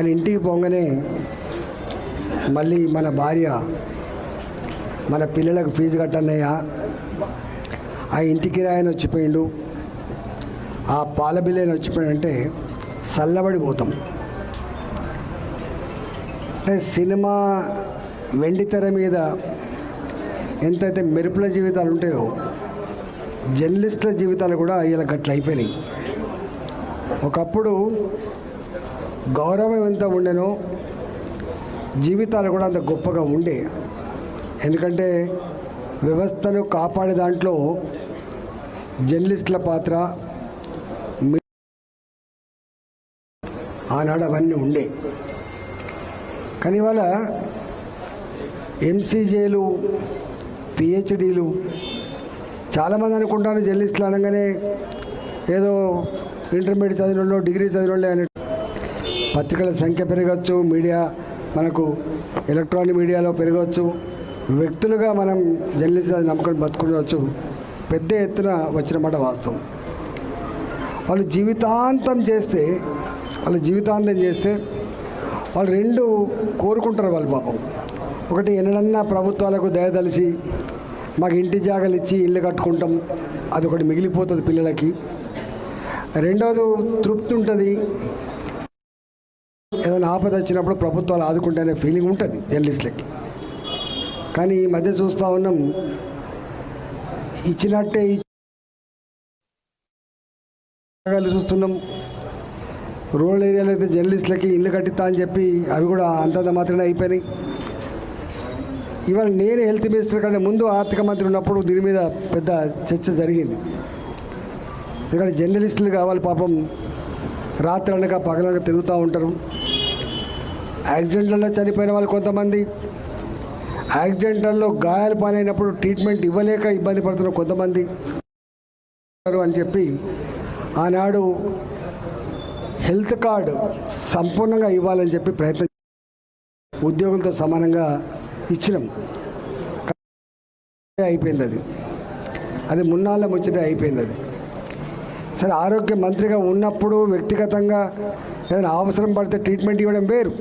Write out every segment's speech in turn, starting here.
కానీ ఇంటికి పోగానే మళ్ళీ మన భార్య మన పిల్లలకు ఫీజు కట్టన్నయ్యా ఆ ఇంటికి రాయన వచ్చిపోయిండు. ఆ పాల బిల్లని వచ్చిపోయాడంటే సల్లబడిపోతాం. అంటే సినిమా వెండి తెర మీద ఎంతైతే మెరుపుల జీవితాలు ఉంటాయో జర్నలిస్టుల జీవితాలు కూడా ఇలా గట్ల అయిపోయినాయి. ఒకప్పుడు గౌరవం ఎంత ఉండేనో జీవితాలు కూడా అంత గొప్పగా ఉండే. ఎందుకంటే వ్యవస్థను కాపాడే దాంట్లో జర్నలిస్టుల పాత్ర ఆనాడు అవన్నీ ఉండే. కానీ ఇవాళ ఎంసీజేలు పిహెచ్డీలు చాలామంది అనుకుంటాను జర్నలిస్టులు అనగానే ఏదో ఇంటర్మీడియట్ చదివిన వాళ్ళు డిగ్రీ చదివిన వాళ్ళు పత్రికల సంఖ్య పెరగచ్చు మీడియా మనకు ఎలక్ట్రానిక్ మీడియాలో పెరగవచ్చు వ్యక్తులుగా మనం జర్నలిస్ట్ నమ్మకం బతుకుండవచ్చు పెద్ద ఎత్తున వచ్చిన మాట వాస్తవం. వాళ్ళు జీవితాంతం చేస్తే వాళ్ళు జీవితాంతం చేస్తే వాళ్ళు రెండు కోరుకుంటారు వాళ్ళు పాపం. ఒకటి ఎన్నడన్నా ప్రభుత్వాలకు దయదలిసి మాకు ఇంటి జాగాలు ఇచ్చి ఇల్లు కట్టుకుంటాం. అది ఒకటి మిగిలిపోతుంది పిల్లలకి. రెండవది తృప్తి ఉంటుంది. ఆపద వచ్చినప్పుడు ప్రభుత్వాలు ఆదుకుంటాయనే ఫీలింగ్ ఉంటుంది జర్నలిస్టులకి కానీ ఈ మధ్య చూస్తూ ఉన్నాం ఇచ్చినట్టే చూస్తున్నాం. రూరల్ ఏరియాలో అయితే జర్నలిస్టులకి ఇల్లు కట్టిస్తా అని చెప్పి అవి కూడా అంతంత మాత్రమే అయిపోయినాయి. ఇవాళ నేను హెల్త్ మినిస్టర్ కంటే ముందు ఆర్థిక మంత్రి ఉన్నప్పుడు దీని మీద పెద్ద చర్చ జరిగింది. ఎందుకంటే జర్నలిస్టులు కావాలి పాపం రాత్రి అనక పగలనక తిరుగుతూ ఉంటారు. యాక్సిడెంట్లలో చనిపోయిన వాళ్ళు కొంతమంది. యాక్సిడెంట్లలో గాయాలు పాలైనప్పుడు ట్రీట్మెంట్ ఇవ్వలేక ఇబ్బంది పడుతున్న కొంతమంది. అని చెప్పి ఆనాడు హెల్త్ కార్డు సంపూర్ణంగా ఇవ్వాలని చెప్పి ప్రయత్నం ఉద్యోగులతో సమానంగా ఇచ్చినాం. అయిపోయింది అది. అది మున్నాళ్ళ ముచ్చట అయిపోయింది అది. సరే ఆరోగ్య మంత్రిగా ఉన్నప్పుడు వ్యక్తిగతంగా ఏదైనా అవసరం పడితే ట్రీట్మెంట్ ఇవ్వడం వేరు.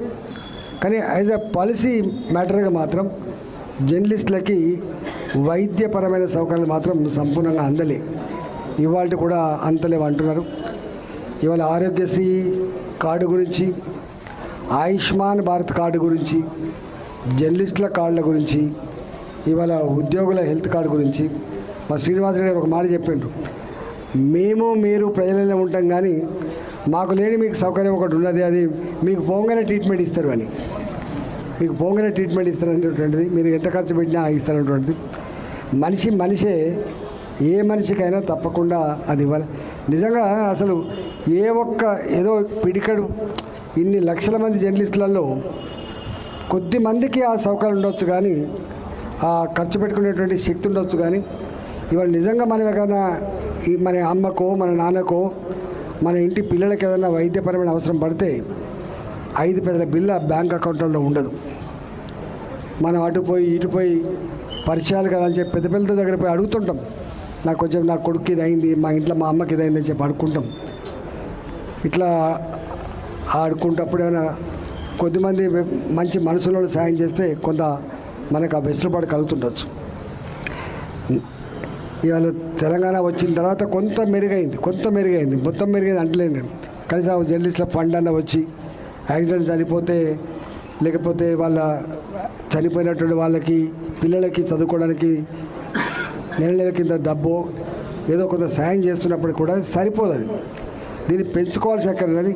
కానీ యాజ్ అ పాలసీ మ్యాటర్గా మాత్రం జర్నలిస్టులకి వైద్యపరమైన సౌకర్యాలు మాత్రం సంపూర్ణంగా అందలే. ఇవాళ కూడా అంతలేవు అంటున్నారు. ఇవాళ ఆరోగ్యశ్రీ కార్డు గురించి ఆయుష్మాన్ భారత్ కార్డు గురించి జర్నలిస్టుల కార్డుల గురించి ఇవాళ ఉద్యోగుల హెల్త్ కార్డు గురించి మా శ్రీనివాసరావు గారు ఒక మాట చెప్పిండ్రు మేము మీరు ప్రజలలో ఉంటాం కానీ మాకు లేని మీకు సౌకర్యం ఒకటి ఉన్నది అది మీకు పోగానే ట్రీట్మెంట్ ఇస్తారు అని. మీకు పోగానే ట్రీట్మెంట్ ఇస్తారనేటువంటిది మీరు ఎంత ఖర్చు పెట్టినా ఇస్తారనేటువంటిది మనిషి మనిషే ఏ మనిషికైనా తప్పకుండా అది ఇవ్వాలి. నిజంగా అసలు ఏ ఒక్క ఏదో పిడికడు ఇన్ని లక్షల మంది జర్నలిస్టులలో కొద్ది మందికి ఆ సౌకర్యం ఉండొచ్చు కానీ ఆ ఖర్చు పెట్టుకునేటువంటి శక్తి ఉండొచ్చు కానీ ఇవాళ నిజంగా మన ఈ మన అమ్మకో మన నాన్నకో మన ఇంటి పిల్లలకి ఏదైనా వైద్యపరమైన అవసరం పడితే ఐదు పెద్దల బిల్ల బ్యాంక్ అకౌంట్లో ఉండదు. మనం అటు పోయి ఇటు పోయి పరిచయాలు కదా అని చెప్పి పెద్ద పిల్లలతో దగ్గర పోయి అడుగుతుంటాం. నాకు కొంచెం నా కొడుకు ఇది అయింది మా ఇంట్లో మా అమ్మకి ఇది అయింది అని చెప్పి అడుక్కుంటాం. ఇట్లా ఆడుకుంటప్పుడు ఏమైనా కొద్దిమంది మంచి మనసులో సాయం చేస్తే కొంత మనకు ఆ వెసులుబాటు కలుగుతుండొచ్చు. ఇవాళ తెలంగాణ వచ్చిన తర్వాత కొంత మెరుగైంది కొంత మెరుగైంది మొత్తం మెరుగైంది అంటలేను నేను. కనీసం జర్నలిస్టుల ఫండ్ అన్న వచ్చి యాక్సిడెంట్ చనిపోతే లేకపోతే వాళ్ళ చనిపోయినటువంటి వాళ్ళకి పిల్లలకి చదువుకోవడానికి నెల నెల కింద డబ్బు ఏదో కొంత సాయం చేస్తున్నప్పుడు కూడా సరిపోదు అది. దీన్ని పెంచుకోవాల్సి అక్కర్లేదు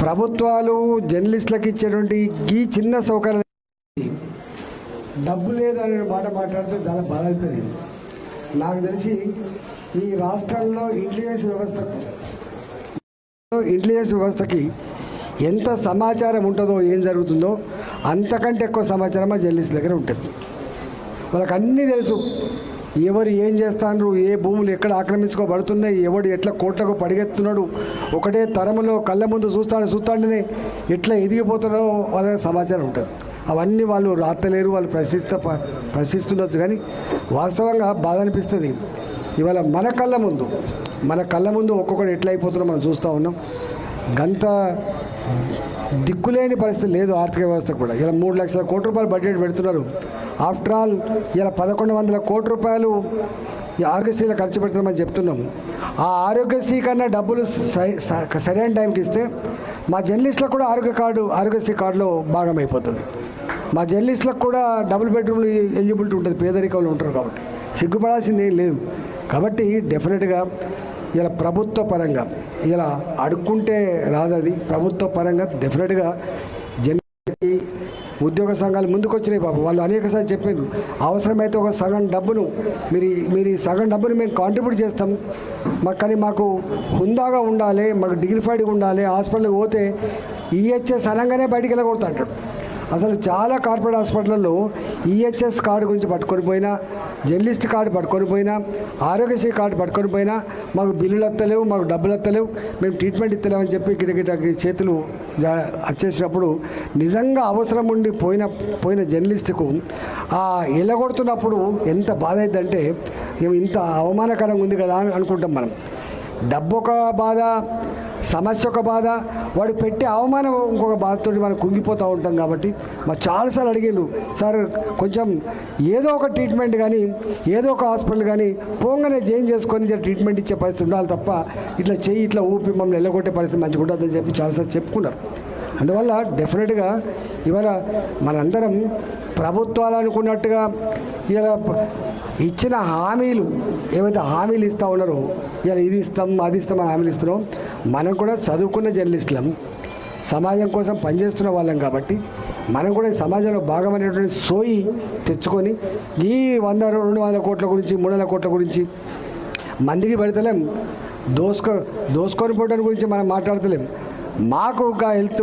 ప్రభుత్వాలు జర్నలిస్టులకు ఇచ్చేటువంటి ఈ చిన్న సౌకర్యం డబ్బు లేదనే మాట మాట్లాడితే చాలా బాధ అవుతుంది నాకు తెలిసి ఈ రాష్ట్రంలో ఇంటెలిజెన్స్ వ్యవస్థ ఇంటెలిజెన్స్ వ్యవస్థకి ఎంత సమాచారం ఉంటుందో ఏం జరుగుతుందో అంతకంటే ఎక్కువ సమాచారం మా జర్నలిస్ట్ దగ్గర ఉంటుంది. వాళ్ళకి అన్నీ తెలుసు. ఎవరు ఏం చేస్తాండ్రు ఏ భూములు ఎక్కడ ఆక్రమించుకోబడుతున్నాయి ఎవడు ఎట్లా కోట్లకు పడిగెత్తున్నాడు ఒకటే తరములో కళ్ళ ముందు చూస్తాడు చూస్తాడనే ఎట్లా ఎదిగిపోతున్నాడో వాళ్ళ సమాచారం ఉంటుంది. అవన్నీ వాళ్ళు రాత్తలేరు వాళ్ళు ప్రశ్నిస్త ప్రశ్నిస్తుండొచ్చు కానీ వాస్తవంగా బాధ అనిపిస్తుంది. ఇవాళ మన కళ్ళ ముందు మన కళ్ళ ముందు ఒక్కొక్కటి ఎట్లా అయిపోతుందో మనం చూస్తూ ఉన్నాం. గంత దిక్కులేని పరిస్థితి లేదు ఆర్థిక వ్యవస్థ కూడా. ఇలా మూడు లక్షల కోటి రూపాయలు బడ్జెట్ పెడుతున్నారు. ఆఫ్టర్ ఆల్ ఇలా పదకొండు వందల కోటి రూపాయలు ఈ ఆరోగ్యశ్రీలో ఖర్చు పెడుతున్నామని చెప్తున్నాము. ఆ ఆరోగ్యశ్రీ కన్నా డబ్బులు సై- స- సరైన టైంకి ఇస్తే మా జర్నలిస్టులకు కూడా ఆరోగ్య కార్డు ఆరోగ్యశ్రీ కార్డులో భాగం అయిపోతుంది మా జర్నలిస్టులకు కూడా డబుల్ బెడ్రూమ్లు ఎలిజిబిలిటీ ఉంటుంది పేదరికంలో ఉంటారు కాబట్టి. సిగ్గుపడాల్సింది ఏం లేదు. కాబట్టి డెఫినెట్గా ఇలా ప్రభుత్వ పరంగా ఇలా అడుక్కుంటే రాదది ప్రభుత్వ పరంగా డెఫినెట్గా జర్నలిస్ట్కి ఉద్యోగ సంఘాలు ముందుకొచ్చినాయి బాబు. వాళ్ళు అనేకసార్లు చెప్పారు అవసరమైతే ఒక సగం డబ్బును మీరు మీరు ఈ సగం డబ్బును మేము కాంట్రిబ్యూట్ చేస్తాం. మాకు కానీ మాకు హుందాగా ఉండాలి మాకు డిగ్నిఫైడ్గా ఉండాలి హాస్పిటల్కి పోతే ఈహెచ్ఎస్ అనగానే బయటికి వెళ్ళకూడదు అంటాడు అసలు చాలా కార్పొరేట్ హాస్పిటల్లో ఈహెచ్ఎస్ కార్డు గురించి పట్టుకొని పోయినా జర్నలిస్ట్ కార్డు పట్టుకొని పోయినా ఆరోగ్యశ్రీ కార్డు పట్టుకొని పోయినా మాకు బిల్లులు వస్తలేవు మాకు డబ్బులు వస్తలేవు మేము ట్రీట్మెంట్ ఇస్తలేమని చెప్పి గిటగిట చేతులు జా వచ్చేసినప్పుడు నిజంగా అవసరం ఉండి పోయిన పోయిన జర్నలిస్టుకు ఆ ఎలగొడుతున్నప్పుడు ఎంత బాధ అవుతుందంటే మేము ఇంత అవమానకరంగా ఉంది కదా అని అనుకుంటాం మనం. డబ్బు ఒక బాధ సమస్య ఒక బాధ వాడు పెట్టే అవమానం ఇంకొక బాధతో మనం కుంగిపోతూ ఉంటాం కాబట్టి. మా చాలాసార్లు అడిగిండు సార్ కొంచెం ఏదో ఒక ట్రీట్మెంట్ కానీ ఏదో ఒక హాస్పిటల్ కానీ పోగానే జైన్ చేసుకొని ట్రీట్మెంట్ ఇచ్చే పరిస్థితి ఉండాలి తప్ప ఇట్లా చెయ్యి ఇట్లా ఊపి మమ్మల్ని వెళ్ళగొట్టే పరిస్థితి మంచిగా ఉంటుందని చెప్పి చాలాసార్లు చెప్పుకున్నారు. అందువల్ల డెఫినెట్గా ఇవాళ మనందరం ప్రభుత్వాలు అనుకున్నట్టుగా ఇలా ఇచ్చిన హామీలు ఏవైతే హామీలు ఇస్తూ ఉన్నారో ఇలా ఇది ఇస్తాం అది ఇస్తాం అని హామీలు ఇస్తున్నాం మనం కూడా చదువుకున్న జర్నలిస్టులం సమాజం కోసం పనిచేస్తున్న వాళ్ళం కాబట్టి మనం కూడా ఈ సమాజంలో భాగమైనటువంటి సోయి తెచ్చుకొని ఈ వంద రెండు వందల కోట్ల గురించి మూడు వందల కోట్ల గురించి మందికి పెడతలేం. దోసుకో దోసుకొని పోవడం గురించి మనం మాట్లాడతలేం. మాకు ఒక హెల్త్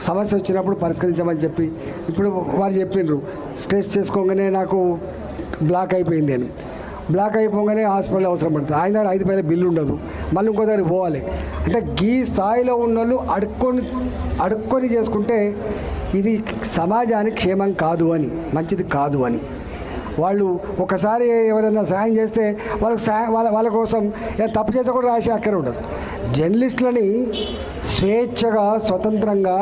సమస్య వచ్చినప్పుడు పరిష్కరించమని చెప్పి ఇప్పుడు వారు చెప్పిండ్రు స్ట్రెస్ చేసుకోగానే నాకు బ్లాక్ అయిపోయింది అని. బ్లాక్ అయిపోగానే హాస్పిటల్ అవసరం పడుతుంది. ఆయన ఐదు పైన బిల్లు ఉండదు. మళ్ళీ ఇంకోసారి పోవాలి. అంటే ఈ స్థాయిలో ఉన్న వాళ్ళు అడుక్కొని అడుక్కొని చేసుకుంటే ఇది సమాజానికి క్షేమం కాదు అని మంచిది కాదు అని. వాళ్ళు ఒకసారి ఎవరైనా సాయం చేస్తే వాళ్ళకి సాయం వాళ్ళ వాళ్ళ కోసం ఏదైనా తప్పు చేస్తే కూడా రాసే అక్కర ఉండదు. జర్నలిస్టులని స్వేచ్ఛగా స్వతంత్రంగా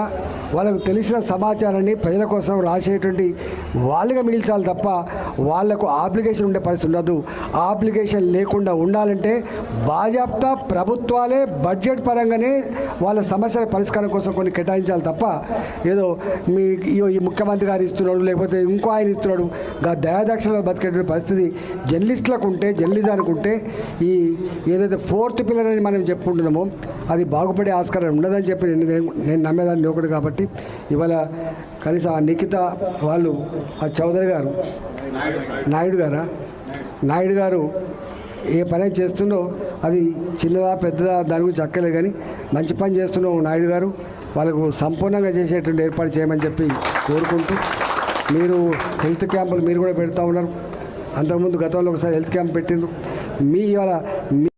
వాళ్ళకు తెలిసిన సమాచారాన్ని ప్రజల కోసం రాసేటువంటి వాళ్ళుగా మిగిల్చాలి తప్ప వాళ్ళకు అప్లికేషన్ ఉండే పరిస్థితి ఉండదు. అప్లికేషన్ లేకుండా ఉండాలంటే బాజాప్తా ప్రభుత్వాలే బడ్జెట్ పరంగానే వాళ్ళ సమస్యల పరిష్కారం కోసం కొన్ని కేటాయించాలి తప్ప ఏదో మీ ఈ ముఖ్యమంత్రి గారు ఇస్తున్నాడు లేకపోతే ఇంకో ఆయన ఇస్తున్నాడు గా బతికేటువంటి పరిస్థితి జర్నలిస్టులకు ఉంటే జర్నలిజానికి ఉంటే ఈ ఏదైతే ఫోర్త్ పిల్లర్ అని మనం చెప్పుకుంటున్నామో అది బాగుపడే ఆస్కారం ఉండదని చెప్పి నేను నేను- నేను నమ్మేదాన్ని లోకుడు కాబట్టి ఇవాళ కనీసం ఆ నిఖిత వాళ్ళు ఆ చౌదరి గారు నాయుడు గారా? నాయుడు గారు ఏ పని చేస్తుండో అది చిన్నదా పెద్దదా దాని గురించి అక్కలే కానీ మంచి పని చేస్తున్నావు నాయుడు గారు. వాళ్ళకు సంపూర్ణంగా చేసేటువంటి ఏర్పాటు చేయమని చెప్పి కోరుకుంటూ మీరు హెల్త్ క్యాంపులు మీరు కూడా పెడతా ఉన్నారు. అంతకుముందు గతంలో ఒకసారి హెల్త్ క్యాంప్ పెట్టిండ్రు. మీ ఇవాళ మీ